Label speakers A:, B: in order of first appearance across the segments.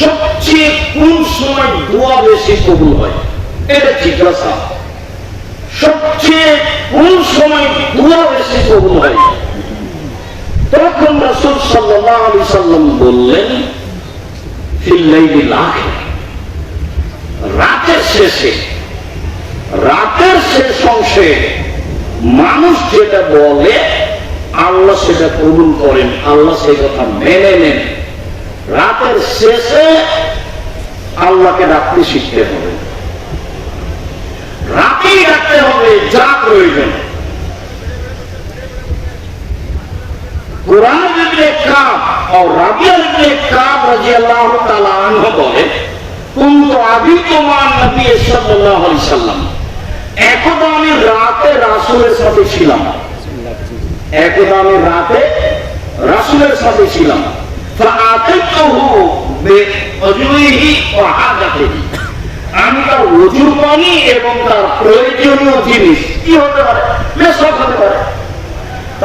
A: সবচেয়ে কোন সময় দোয়া বেশি কবুল হয়? এটা জিজ্ঞাসা। সবচেয়ে কোন সময় দোয়া বেশি কবুল হয়? তখন রাসূল সাল্লাল্লাহু আলাইহি সাল্লাম বললেন রাতের শেষে, রাতের শেষ অংশে মানুষ যেটা বলে, আল্লাহ সেটা কবুল করেন, আল্লাহ সেই কথা মেনে নেন। রাতের শেষে আল্লাহকে ডাকতে শিখতে হবে। রাতেই ডাকতে হবে, যা প্রয়োজন। রাতে রাসূলের সাথে ছিলাম। রাতে সাথে ছিলাম। আমি তার ওজুর পানি এবং তার প্রয়োজনীয় জিনিস কি হতে পারে? মেসক হতে পারে।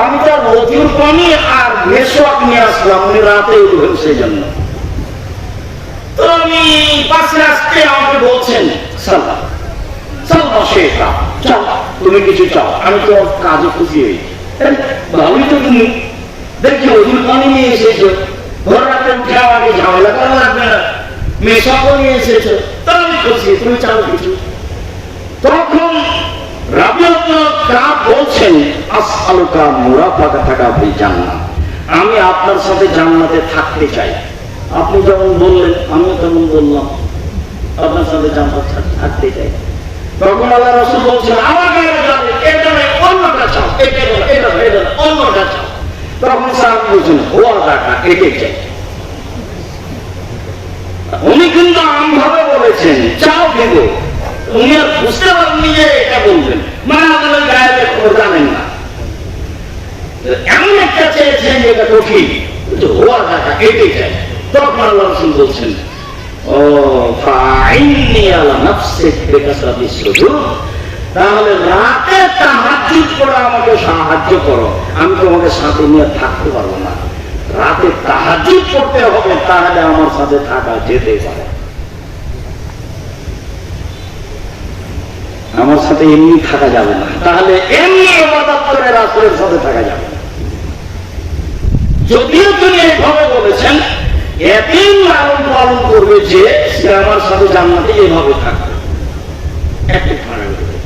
A: আমি তার ওজুর পানি আর মেসক নিয়ে আসলাম উনি রাতে উঠবেন সেই জন্য আসতে আমাকে বলছেন তুমি কিছু চাও আমি তো কাজে খুশি হই। এই, ভালোই তো তুমি। দেখি ওজুর পানি নিয়ে এসেছ। আমি আপনার সাথে জান্নাতে থাকতে চাই। আপনি যেমন বললেন আমিও তেমন বললাম আপনার সাথে জান্নাত থাকতে চাই। তখন আল্লাহ রাসূল বলছেন আমাকে অন্যটা চাও। এটা নয় এটা নয় এটা নয়, অন্যটা চাও। তখন সাহেব বলছেন হোয়া টাকা এটাই চাই। উনি কিন্তু আমভাবে বলেছেন, চাও দিব উনি আর বুঝতে পারেননি যে এটা বলবেন। মানে আপনার গায়ে খবর জানেন না। এমন একটা চেয়েছেন যেটা কঠিন। কিন্তু হওয়া দেখা এটাই চাই। তখন আল্লাহ রসুল বলছেন, ও ফাইন্নি আলা নাফসিক বিকাসরাতি সুজুদ তাহলে রাতে তাহাজ্জুদ করে আমাকে সাহায্য করো। আমি তোমাকে সাথে নিয়ে থাকতে পারব না। রাতে তাহাজ্জুদ করতে হবে, তাহলে আমার সাথে থাকা যেতে পারে। আমার সাথে এমনি থাকা যাবে না। তাহলে এমনি ইবাদত করে সাথে থাকা যাবে যদিও তিনি এইভাবে বলেছেন এদিন লালন পালন করবে যে, সে আমার সাথে জান্নাতে এভাবে থাকবে। একটু খারাপ হলো।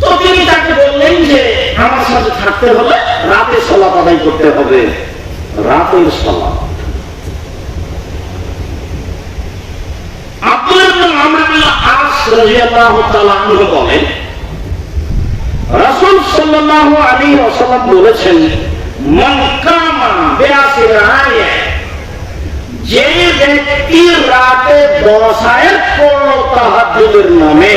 A: তো তিনি তাকে বললেন যে আমার সাথে থাকতে হলে রাতে সলাপ আদায় করতে হবে। রাতের সলাপ। যে রাতে দশ নামে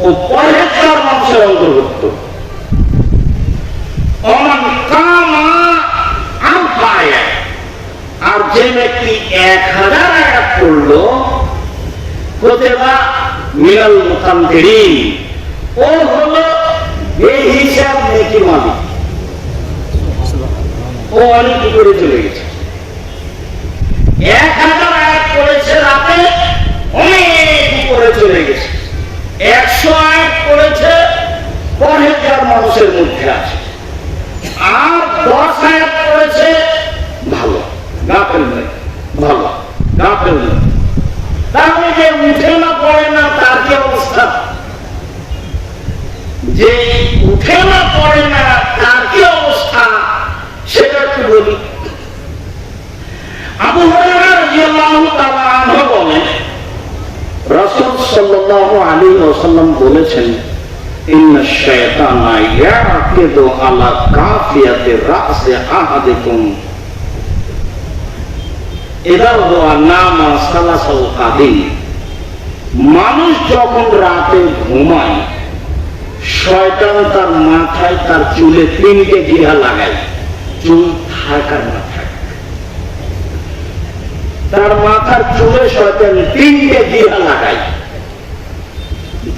A: ও পরহেজগার মানুষের অন্তর্ভুক্ত। আর যে ব্যক্তি এক হাজার আয়াত পড়ল কোতেবা মিনাল মুকান্দিরিন ও হলো এই হিসাব নেকি মালিক। ও অনেক উপরে চলে গেছে এক হাজার আয়াত করেছে রাতে অনেক উপরে চলে গেছে একশো আয়াত করেছে পরের মানুষের মধ্যে আছে। আর দশ আয়াত করেছে, ভালো। গাফেল নয় ভালো। গাফেল নয় তাহলে যে উঠে না পড়ে না, তার কি অবস্থা? যে উঠে না পড়ে না, তার কি অবস্থা? সেটা একটু বলি। আবু হুরায়রা রাদিয়াল্লাহু তাআলা আনহু বলেন রাসূল সাল্লাল্লাহু আলাইহি ওয়াসাল্লাম বলেছেন ইন্না শাইতানা ইয়াকিদু আলা কাফিয়াতি রাসি আহাদিকুম এবার মানুষ যখন রাতে ঘুমায়, শয়তান তার মাথায় তার চুলে তিনটে গিরা লাগায়, চুল থাকার তার মাথার চুলে শয়তান তিনটে গিরা লাগায়।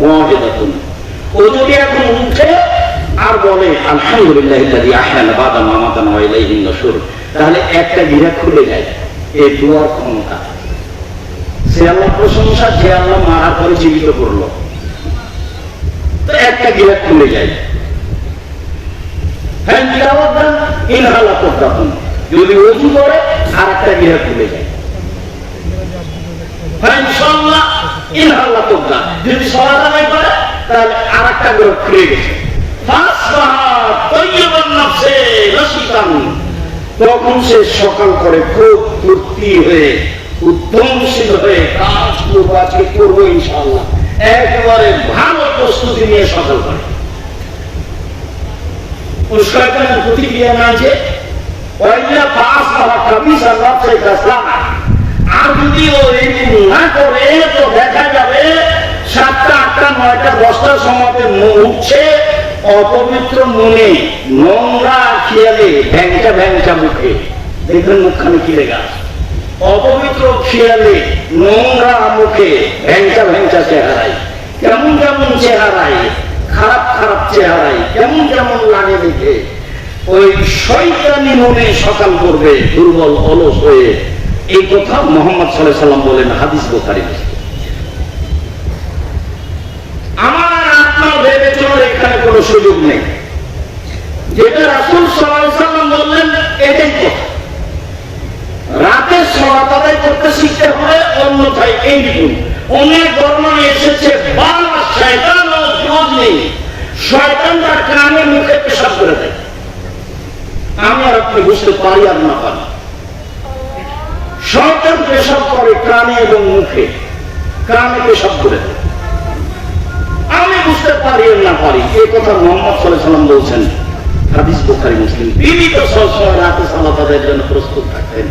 A: ওয়া তাহলে একটা গিরা খুলে যায় এই দুয়ার ক্ষমতা। সে আল্লাহ প্রশংসা, যে আল্লাহ মারার পরে জীবিত করল। একটা গিরা খুলে যায়। হ্যাঁ ইনহালা যদি অজু করে আর একটা গিরা খুলে যায়। হ্যাঁ ইনশাআল্লাহ রসিকান তখন সে সকাল করে খুব তৃপ্তি হয়ে উদ্যমশীল হয়ে কাজ করব আজকে করব ইনশাল্লাহ একেবারে ভালো প্রস্তুতি নিয়ে সকাল করে। শয়তানের প্রতিক্রিয়া না যে? পাস করা কামিজ আল্লাহ সেই কাসলামা আর যদি ও এরকম না করে তো দেখা যাবে সাতটা আটটা নয়টা দশটার সময় উঠছে অপবিত্র মনে নোংরা খেয়ালে ভ্যাংটা ভ্যাংটা মুখে। দেখবেন মুখখানে খিলে গাছ অপবিত্র খেয়ালে নোংরা মুখে ভ্যাংটা ভ্যাংটা চেহারায়। কেমন কেমন চেহারায়? খারাপ খারাপ চেহারায়। কেমন কেমন লাগে দেখে। ওই শয়তানি মনে সকাল করবে দুর্বল অলস হয়ে এই কথা মোহাম্মদ সাল্লাহ সাল্লাম বলেন, হাদিস বোখারি আমার আত্মা ভেবে চলার এখানে কোনো সুযোগ নেই। যেটা রাসুল সাল্লাম বললেন, এটাই কথা। রাতে সলাত করতে শিখতে হবে, অন্যথায় এইরকম অনেক বর্ণনা এসেছে, বাংলা শয়তান ও নেই। শয়তান তার কানে মুখে পেশাব করে দেয়। আমি আর আপনি বুঝতে পারি আর না পারি। শয়তান পেশাব করে কানে এবং মুখে। কানে পেশাব করে। আমি বুঝতে পারি না পারি, এ কথা মোহাম্মদ সাল্লাম বলছেন। হাদিস বোখারি, মুসলিম। বিবিধ সবসময় রাতে সালাত আদায়ের জন্য প্রস্তুত থাকতেন।